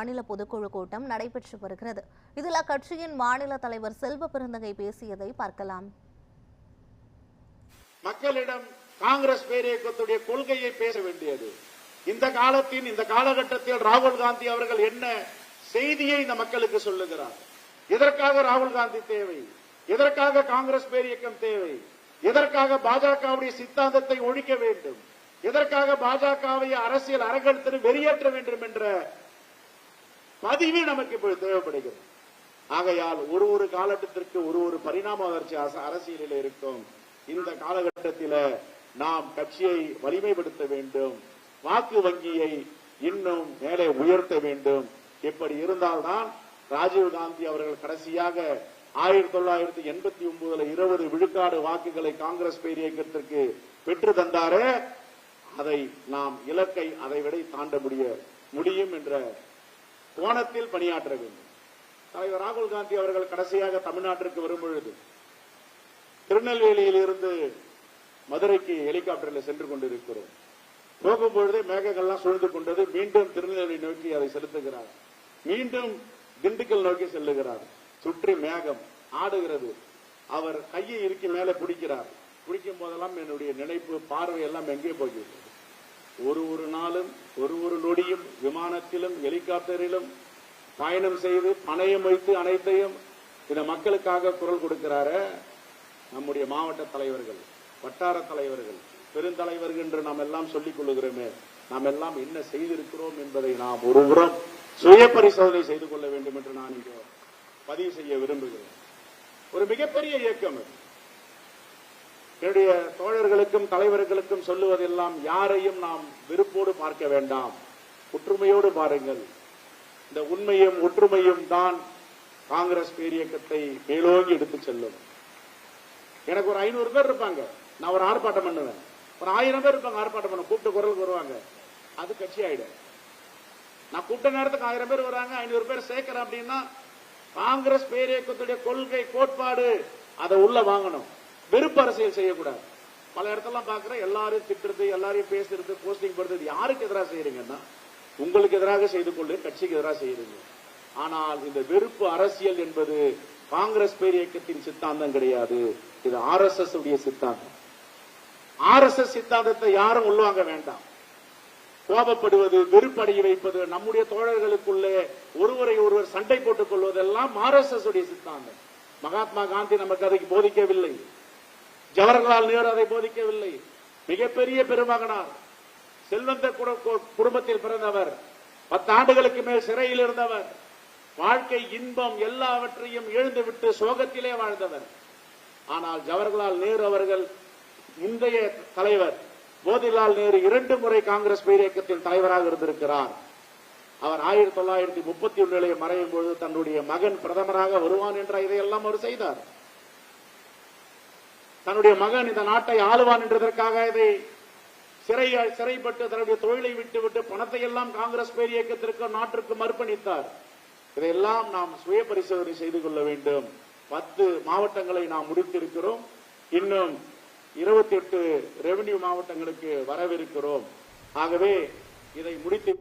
மாநில பொதுக்குழு கூட்டம் நடைபெற்று வருகிறது. இதில் அக்கட்சியின் மாநில தலைவர் செல்வ பெருந்தகை பேசியதை பார்க்கலாம். மக்களிடம் காங்கிரஸ் பேரியக்கத்துடைய கொள்கையை பேச வேண்டியது. இந்த காலத்தின் இந்த காலகட்டத்தில் ராகுல் காந்தி அவர்கள் என்ன செய்தியை இந்த மக்களுக்கு சொல்லுகிறார்? எதற்காக ராகுல் காந்தி தேவை? எதற்காக காங்கிரஸ் பேரியக்கம் தேவை? எதற்காக பாஜகவுடைய சித்தாந்தத்தை ஒழிக்க வேண்டும்? எதற்காக பாஜகவை அரசியல் அரங்கத்திற்கு வெளியேற்ற வேண்டும் என்ற பதிவு நமக்கு இப்போ தேவைப்படுகிறது. ஆகையால் ஒரு ஒரு காலகட்டத்திற்கு ஒரு ஒரு பரிணாம வளர்ச்சி அரசியலில் இருக்கும். இந்த காலகட்டத்தில நாம் கட்சியை வலிமைப்படுத்த வேண்டும். வாக்கு வங்கியை இன்னும் மேலே உயர்த்த வேண்டும். இப்படி இருந்தால்தான் ராஜீவ் காந்தி அவர்கள் கடைசியாக ஆயிரத்தி தொள்ளாயிரத்தி எண்பத்தி ஒன்பதுல இருபது விழுக்காடு வாக்குகளை காங்கிரஸ் பேரியக்கத்திற்கு பெற்று தந்தாரே அதை நாம் இலக்கை அதை விட தாண்ட முடிய முடியும் என்ற கோணத்தில் பணியாற்ற வேண்டும். தலைவர் ராகுல் காந்தி அவர்கள் கடைசியாக தமிழ்நாட்டிற்கு வரும்பொழுது திருநெல்வேலியில் இருந்து மதுரைக்கு ஹெலிகாப்டரில் சென்று கொண்டிருக்கிறோம். போகும்பொழுதே மேகங்கள்லாம் சூழ்ந்து கொண்டது மீண்டும் திருநெல்வேலி நோக்கி அதை செலுத்துகிறார். மீண்டும் திண்டுக்கல் நோக்கி செல்லுகிறார். சுற்றி மேகம் ஆடுகிறது. அவர் கையை இறுக்கி மேலே பிடிக்கிறார். பிடிக்கும் போதெல்லாம் என்னுடைய நினைப்பு பார்வை எல்லாம் எங்கே போகிறது ஒரு ஒரு நாளும் ஒரு ஒரு நொடியும் விமானத்திலும் ஹெலிகாப்டரிலும் பயணம் செய்து பணையம் வைத்து அனைத்தையும் இந்த மக்களுக்காக குரல் கொடுக்கிறார நம்முடைய மாவட்ட தலைவர்கள் வட்டார தலைவர்கள் பெருந்தலைவர்கள் என்று நாம் எல்லாம் சொல்லிக் கொள்ளுகிறோமே. நாம் எல்லாம் என்ன செய்திருக்கிறோம் என்பதை நாம் ஒருபுறம் சுய பரிசோதனை செய்து கொள்ள வேண்டும் என்று நான் இங்கே பதிவு செய்ய விரும்புகிறேன். ஒரு மிகப்பெரிய இயக்கம் என்னுடைய தோழர்களுக்கும் தலைவர்களுக்கும் சொல்லுவதெல்லாம் யாரையும் நாம் வெறுப்போடு பார்க்க வேண்டாம். ஒற்றுமையோடு பாருங்கள். இந்த உண்மையும் ஒற்றுமையும் தான் காங்கிரஸ் பேரியக்கத்தை மேலோங்கி எடுத்துச் செல்லும். எனக்கு ஒரு ஐநூறு பேர் இருப்பாங்க. நான் ஒரு ஆர்ப்பாட்டம் பண்ணுவேன். ஒரு ஆயிரம் பேர் இருப்பாங்க ஆர்ப்பாட்டம் பண்ண. கூப்பிட்டு குரலுக்கு வருவாங்க. அது கட்சி ஆயிடும். நான் கூப்பிட்ட நேரத்துக்கு ஆயிரம் பேர் வராங்க ஐநூறு பேர் சேர்க்கிறேன் அப்படின்னா காங்கிரஸ் பேரியக்கத்துடைய கொள்கை கோட்பாடு அதை உள்ள வாங்கணும். வெறுப்பு அரசியல் செய்யக்கூடாது. பல இடத்தெல்லாம் பாக்குறேன் எல்லாரையும் திட்டுறது எல்லாரையும் பேசுறது போஸ்டிங் போடுறது யாருக்கு எதிராக செய்யறீங்கன்னா உங்களுக்கு எதிராக செய்து கொள்ளு கட்சிக்கு எதிராக செய்யறீங்க. ஆனால் இந்த வெறுப்பு அரசியல் என்பது காங்கிரஸ் பேரியக்கத்தின் சித்தாந்தம் கிடையாது. இது ஆர் எஸ் எஸ் உடைய சித்தாந்தம். ஆர் எஸ் எஸ் சித்தாந்தத்தை யாரும் உள்வாங்க வேண்டாம். கோபப்படுவது வெறுப்படைய வைப்பது நம்முடைய தோழர்களுக்குள்ளே ஒருவரை ஒருவர் சண்டை போட்டுக் கொள்வதெல்லாம் ஆர் எஸ் எஸ் உடைய சித்தாந்தம். மகாத்மா காந்தி நமக்கு அதை போதிக்கவில்லை. ஜவஹர்லால் நேரு அதை போதிக்கவில்லை. மிகப்பெரிய பெருமகனார். செல்வந்த குடும்பத்தில் பிறந்தவர். பத்து ஆண்டுகளுக்கு மேல் சிறையில் இருந்தவர். வாழ்க்கை இன்பம் எல்லாவற்றையும் எழுந்துவிட்டு சோகத்திலே வாழ்ந்தவர். ஆனால் ஜவஹர்லால் நேரு அவர்கள் முந்தைய தலைவர். மோதிலால் நேரு இரண்டு முறை காங்கிரஸ் பேரியக்கத்தின் தலைவராக இருந்திருக்கிறார். அவர் ஆயிரத்தி தொள்ளாயிரத்தி முப்பத்தி ஒன்றிலே மறையும் பொழுது தன்னுடைய மகன் பிரதமராக வருவான் என்ற இதையெல்லாம் அவர் செய்தார். தன்னுடைய மகன் இந்த நாட்டை ஆளுவான் என்றதற்காக இதை சிறை சிறைப்பட்டு தன்னுடைய தொழிலை விட்டுவிட்டு பணத்தை எல்லாம் காங்கிரஸ் பேர் இயக்கத்திற்கு நாட்டிற்கும் அர்ப்பணித்தார் இதையெல்லாம் நாம் சுய பரிசோதனை செய்து கொள்ள வேண்டும். பத்து மாவட்டங்களை நாம் முடித்திருக்கிறோம். இன்னும் இருபத்தி எட்டு ரெவன்யூ மாவட்டங்களுக்கு வரவிருக்கிறோம். ஆகவே இதை முடித்து